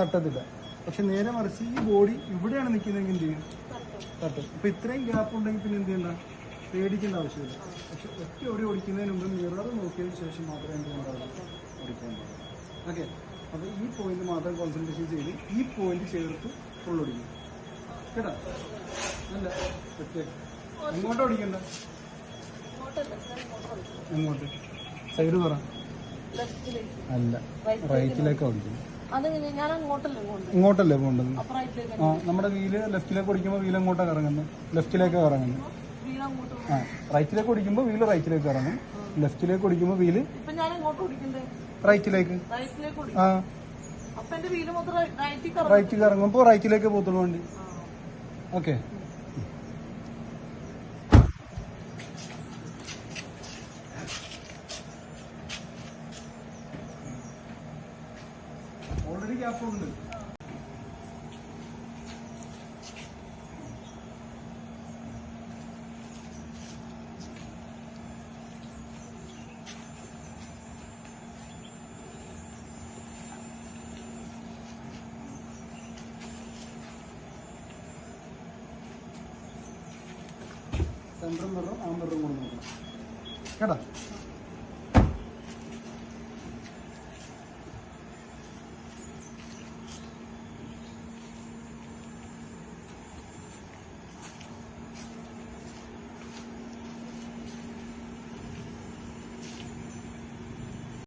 തട്ടത്തില്ല. പക്ഷെ നേരെ മറിച്ച് ഈ ബോഡി ഇവിടെയാണ് നിൽക്കുന്നതെങ്കിൽ എന്ത് ചെയ്യും? തട്ടും. അപ്പൊ ഇത്രയും ഗ്യാപ്പ് ഉണ്ടെങ്കിൽ പിന്നെ എന്ത് ചെയ്യണ്ട? പേടിക്കേണ്ട ആവശ്യമില്ല. പക്ഷെ ഒറ്റ ഓടി ഓടിക്കുന്നതിന് മുമ്പ് മിറർ നോക്കിയതിന് ശേഷം മാത്രമേ എന്ത് ചെയ്യേണ്ടതുള്ളൂ ഓടിക്കാൻ പാടുള്ളൂ. ഓക്കെ അപ്പോൾ ഈ പോയിന്റ് മാത്രം കോൺസെൻട്രേഷൻ ചെയ്ത് ഈ പോയിന്റ് ചേർത്ത് ഫുള്ളൊടിക്കും കേട്ടോ? അല്ല ഒറ്റ എങ്ങോട്ട് ഓടിക്കണ്ട? എങ്ങോട്ട്? സൈഡ് പറ. അല്ല റൈറ്റിലേക്ക് ഓടിക്കും പോകുന്നത് ഇങ്ങോട്ടല്ലേ പോകേണ്ടത് റൈറ്റിലേക്ക് ആ നമ്മുടെ വീൽ ലെഫ്റ്റിലേക്ക് ഓടിക്കുമ്പോൾ വീൽ അങ്ങോട്ടാണ് കറങ്ങുന്നത് ലെഫ്റ്റിലേക്ക് കറങ്ങുന്നത് അങ്ങോട്ട് ആ റൈറ്റിലേക്ക് ഓടിക്കുമ്പോൾ വീൽ റൈറ്റിലേക്ക് ഇറങ്ങും. ലെഫ്റ്റിലേക്ക് ഓടിക്കുമ്പോൾ വീൽ റൈറ്റിലേക്ക്. ആ. റൈറ്റിലേക്ക് എന്റെ വീട് മൊത്തം റൈ- റൈറ്റിൽ കറങ്ങും. റൈറ്റിൽ ഇറങ്ങുമ്പോൾ റൈറ്റിലേക്ക് പോകത്തുള്ളൂ വണ്ടി. ഓക്കെ. ഓൾറെഡി ഗ്യാപ്പ് ഉണ്ട്. സെൻട്രൽ മിററും ആ മിററും കൂടെ നോക്കണം കേട്ടോ?